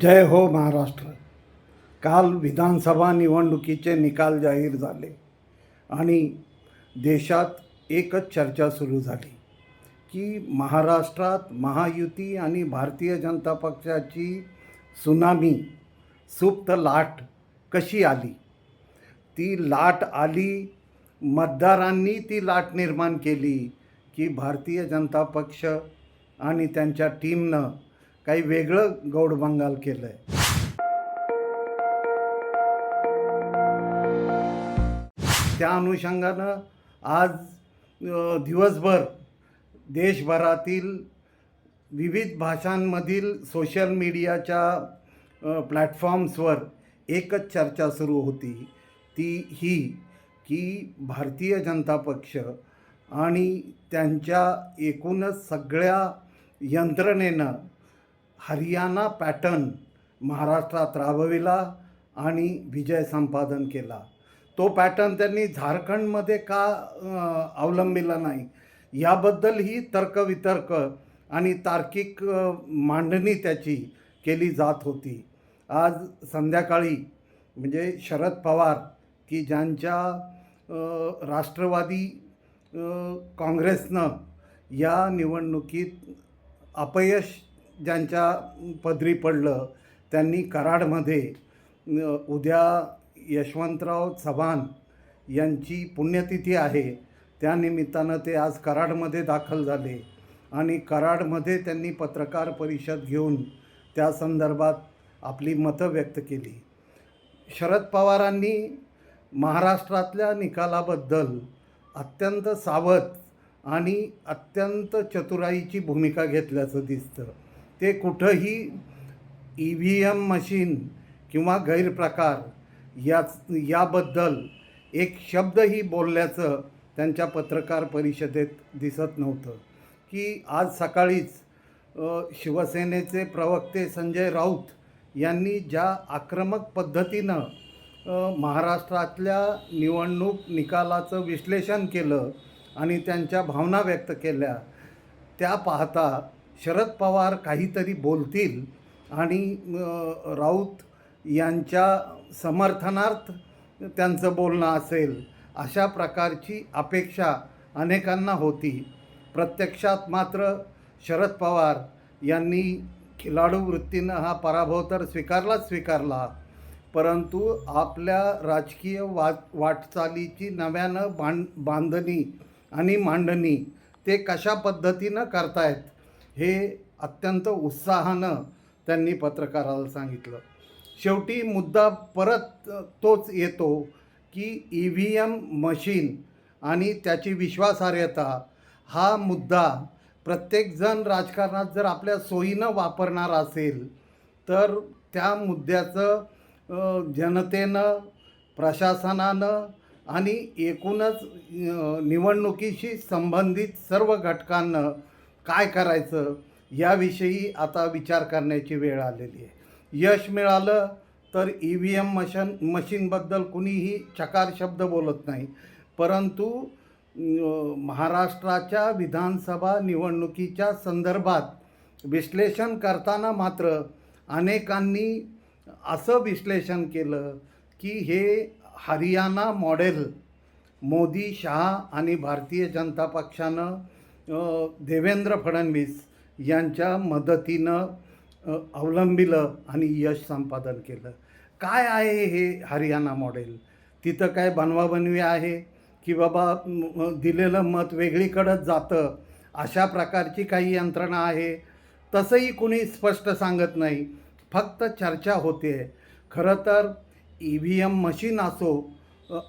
जय हो महाराष्ट्र. काल विधानसभा निवडणुकीचे निकाल जाहीर झाले आणि देशात एकच चर्चा सुरू झाली की महाराष्ट्रात महायुती आणि भारतीय जनता पक्षाची सुनामी सुप्त लाट कशी आली? ती लाट आली मतदारांनी ती लाट निर्माण केली की भारतीय जनता पक्ष आणि त्यांच्या टीमनं काही वेगळं गौडबंगाल केलं आहे त्या अनुषंगानं आज दिवसभर देशभरातील विविध भाषांमधील सोशल मीडियाच्या प्लॅटफॉर्म्सवर एकच चर्चा सुरू होती. ती ही की भारतीय जनता पक्ष आणि त्यांच्या एकूणच सगळ्या यंत्रणेनं हरियाणा पॅटर्न महाराष्ट्रात राबविला आणि विजय संपादन केला. तो पॅटर्न त्यांनी झारखंडमध्ये का अवलंबिला नाही? याबद्दलही तर्कवितर्क आणि तार्किक मांडणी त्याची केली जात होती. आज संध्याकाळी म्हणजे शरद पवार की ज्यांच्या राष्ट्रवादी काँग्रेसनं या निवडणुकीत अपयश ज्यांच्या पदरी पडलं त्यांनी कराडमध्ये उद्या यशवंतराव चव्हाण यांची पुण्यतिथी आहे. त्यानिमित्तानं ते आज कराडमध्ये दाखल झाले आणि कराडमध्ये त्यांनी पत्रकार परिषद घेऊन त्या संदर्भात आपली मतं व्यक्त केली. शरद पवारांनी महाराष्ट्रातल्या निकालाबद्दल अत्यंत सावध आणि अत्यंत चतुराईची भूमिका घेतल्याचं दिसतं. ते कुठंही ई व्ही एम मशीन किंवा गैरप्रकार याच याबद्दल एक शब्दही बोलल्याचं त्यांच्या पत्रकार परिषदेत दिसत नव्हतं. की आज सकाळीच शिवसेनेचे प्रवक्ते संजय राऊत यांनी ज्या आक्रमक पद्धतीनं महाराष्ट्रातल्या निवडणूक निकालाचं विश्लेषण केलं आणि त्यांच्या भावना व्यक्त केल्या त्या पाहता शरद पवार काहीतरी बोलतील आणि राऊत यांच्या समर्थनार्थ त्यांचं बोलणं असेल अशा प्रकारची अपेक्षा अनेकांना होती. प्रत्यक्षात मात्र शरद पवार यांनी खिलाडू वृत्तीनं हा पराभव तर स्वीकारलाच स्वीकारला परंतु आपल्या राजकीय वा वाटचालीची नव्यानं बांध बांधणी आणि मांडणी ते कशा पद्धतीनं करतायत हे अत्यंत उत्साहानं त्यांनी पत्रकाराला सांगितलं. शेवटी मुद्दा परत तोच येतो की ई व्ही एम मशीन आणि त्याची विश्वासार्हता हा मुद्दा प्रत्येकजण राजकारणात जर आपल्या सोयीनं वापरणार असेल तर त्या मुद्द्याचं जनतेनं प्रशासनानं आणि एकूणच निवडणुकीशी संबंधित सर्व घटकांनं काय करायचं याविषयी आता विचार करण्याची वेळ आलेली आहे. यश मिळालं तर ई व्ही एम मशन मशीनबद्दल कुणीही चकार शब्द बोलत नाही. परंतु महाराष्ट्राच्या विधानसभा निवडणुकीच्या संदर्भात विश्लेषण करताना मात्र अनेकांनी असं विश्लेषण केलं की हे हरियाणा मॉडेल मोदी शहा आणि भारतीय जनता पक्षानं देवेंद्र फडणवीस यांच्या मदतीनं अवलंबिलं आणि यश संपादन केलं. काय आहे हे हरियाणा मॉडेल तिथं काय बनवाबनवी आहे? की बाबा दिलेलं मत वेगळीकडंच जातं? अशा प्रकारची काही यंत्रणा आहे? तसंही कुणी स्पष्ट सांगत नाही. फक्त चर्चा होते. खरं तर ई व्ही एम मशीन असो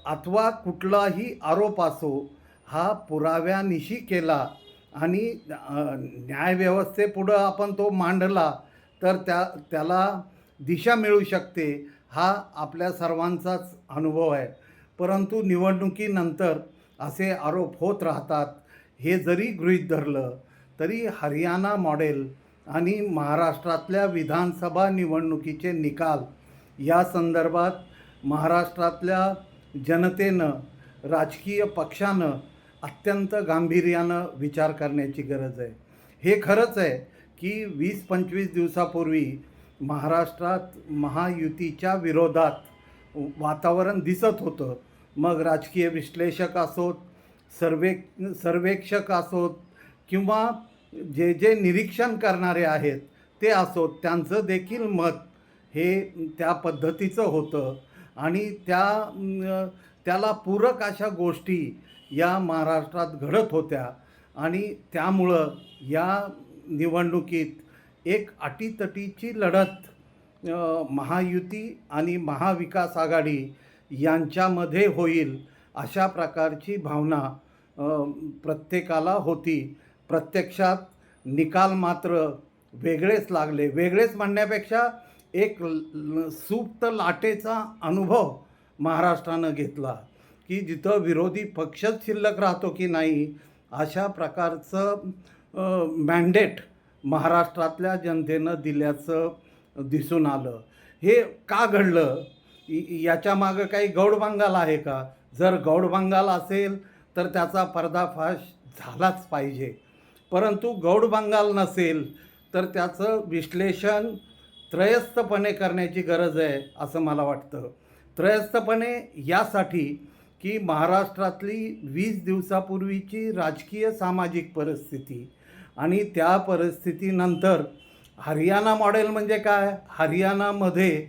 अथवा कुठलाही आरोप असो हा पुराव्यानिशी केला. आणि न्यायव्यवस्थेपुढं आपण तो मांडला तर त्या त्याला दिशा मिळू शकते हा आपल्या सर्वांचाच अनुभव आहे. परंतु निवडणुकीनंतर असे आरोप होत राहतात हे जरी गृहीत धरलं तरी हरियाणा मॉडेल आणि महाराष्ट्रातल्या विधानसभा निवडणुकीचे निकाल या संदर्भात महाराष्ट्रातल्या जनतेनं राजकीय पक्षानं अत्यंत गांभीर्यानं विचार करण्याची गरज आहे. हे खरंच आहे की वीस पंचवीस दिवसापूर्वी महाराष्ट्रात महायुतीच्या विरोधात वातावरण दिसत होतं. मग राजकीय विश्लेषक असोत सर्वे सर्वेक्षक असोत किंवा जे जे निरीक्षण करणारे आहेत ते असोत त्यांचं देखील मत हे त्या पद्धतीचं होतं. आणि त्या त्याला पूरक अशा गोष्टी या महाराष्ट्रात घडत होत्या. आणि त्यामुळं या निवडणुकीत एक अटीतटीची लढत महायुती आणि महाविकास आघाडी यांच्यामध्ये होईल अशा प्रकारची भावना प्रत्येकाला होती. प्रत्यक्षात निकाल मात्र वेगळेच लागले. वेगळेच म्हणण्यापेक्षा एक सुप्त लाटेचा अनुभव महाराष्ट्रानं घेतला. की जिथं विरोधी पक्षच शिल्लक राहतो की नाही अशा प्रकारचं मॅन्डेट महाराष्ट्रातल्या जनतेनं दिल्याचं दिसून आलं. हे का घडलं? याच्या मागं काही गौडबंगाल आहे का? जर गौडबंगाल असेल तर त्याचा पर्दाफाश झालाच पाहिजे. परंतु गौडबंगाल नसेल तर त्याचं विश्लेषण त्रयस्थपणे करण्याची गरज आहे असं मला वाटतं. त्रयस्थपणे यासाठी की महाराष्ट्रातली वीस दिवसापूर्वीची राजकीय सामाजिक परिस्थिती आणि त्या परिस्थितीनंतर हरियाणा मॉडेल म्हणजे काय? हरियाणामध्ये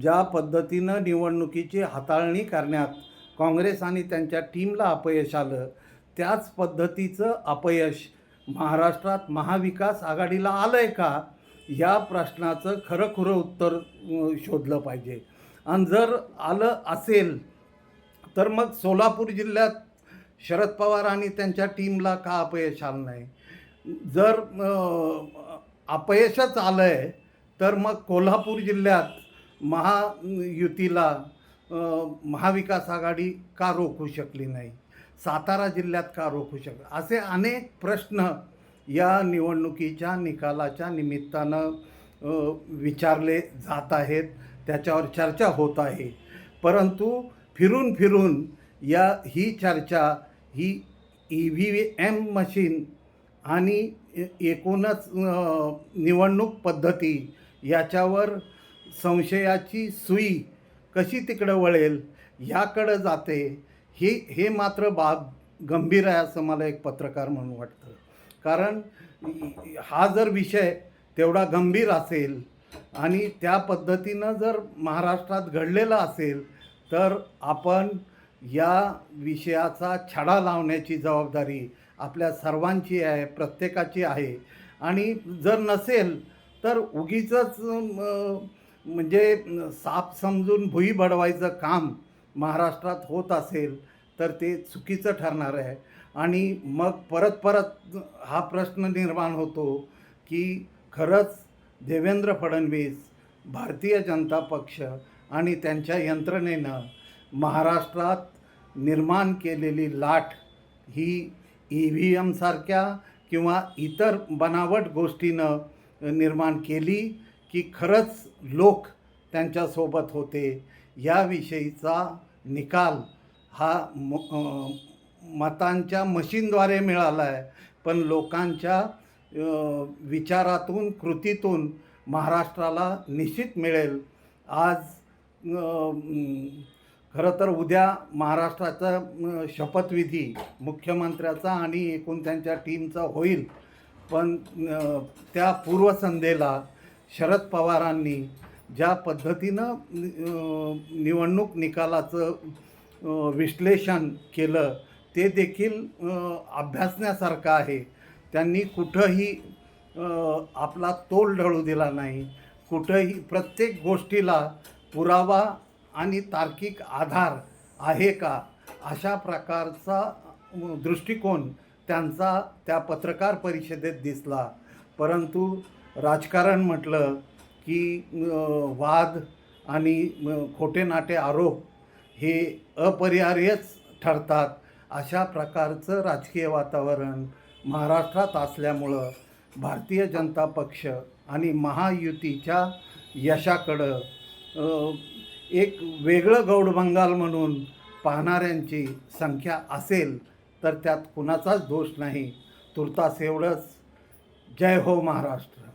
ज्या पद्धतीनं निवडणुकीची हाताळणी करण्यात काँग्रेस आणि त्यांच्या टीमला अपयश आलं त्याच पद्धतीचं अपयश महाराष्ट्रात महाविकास आघाडीला आलं आहे का? या प्रश्नाचं खरंखुरं उत्तर शोधलं पाहिजे. आणि जर आलं असेल तर मग सोलापूर जिल्ह्यात शरद पवार आणि त्यांच्या टीमला का अपयश आलं नाही? जर अपयशच आलं आहे तर मग कोल्हापूर जिल्ह्यात महायुतीला महाविकास आघाडी का रोखू शकली नाही? सातारा जिल्ह्यात का रोखू शक असे अनेक प्रश्न या निवडणुकीच्या निकालाच्या निमित्तानं विचारले जात आहेत. त्याच्यावर चर्चा होत आहे. परंतु फिरून फिरून या ही चर्चा ही ई व्ही एम मशीन आणि एकूणच निवडणूक पद्धती याच्यावर संशयाची सुई कशी तिकडं वळेल याकडं जाते हे हे मात्र बाब गंभीर आहे असं मला एक पत्रकार म्हणून वाटतं. कारण हा जर विषय तेवढा गंभीर असेल आणि त्या पद्धतीनं जर महाराष्ट्रात घडलेला असेल तर आपण या विषयाचा छडा लावण्याची जबाबदारी आपल्या सर्वांची आहे प्रत्येकाची आहे. आणि जर नसेल तर उगीच म्हणजे साप समजून भुई बडवायचं काम महाराष्ट्रात होत असेल तर ते चुकीचं ठरणार आहे. आणि मग परत परत हा प्रश्न निर्माण होतो की खरंच देवेंद्र फडणवीस भारतीय जनता पक्ष आणि त्यांच्या यंत्रणेनं महाराष्ट्रात निर्माण केलेली लाट ही ई व्ही एमसारख्या किंवा इतर बनावट गोष्टीनं निर्माण केली की खरंच लोक त्यांच्यासोबत होते. याविषयीचा निकाल हा म मतांच्या मशीनद्वारे मिळाला आहे पण लोकांच्या विचारातून कृतीतून महाराष्ट्राला निश्चित मिळेल. आज खरं तर उद्या महाराष्ट्राचा शपथविधी मुख्यमंत्र्याचा आणि एकूण त्यांच्या टीमचा होईल. पण त्या पूर्वसंध्येला शरद पवारांनी ज्या पद्धतीनं निवडणूक निकालाचं विश्लेषण केलं ते देखील अभ्यासण्यासारखं आहे. त्यांनी कुठंही आपला तोल ढळू दिला नाही. कुठंही प्रत्येक गोष्टीला पुरावा आणि तार्किक आधार आहे का? अशा प्रकारचा दृष्टिकोन त्यांचा त्या पत्रकार परिषदेत दिसला. परंतु राजकारण म्हटलं की वाद आणि खोटे नाटे आरोप हे अपरिहार्यच ठरतात. अशा प्रकारचं राजकीय वातावरण महाराष्ट्रात असल्यामुळं भारतीय जनता पक्ष आणि महायुतीच्या यशाकडं एक वेगळं गौड बंगाल म्हणून पाहणाऱ्यांची संख्या असेल तर त्यात कुणाचाच दोष नाही. तुर्तास एवढंच. जय हो महाराष्ट्र.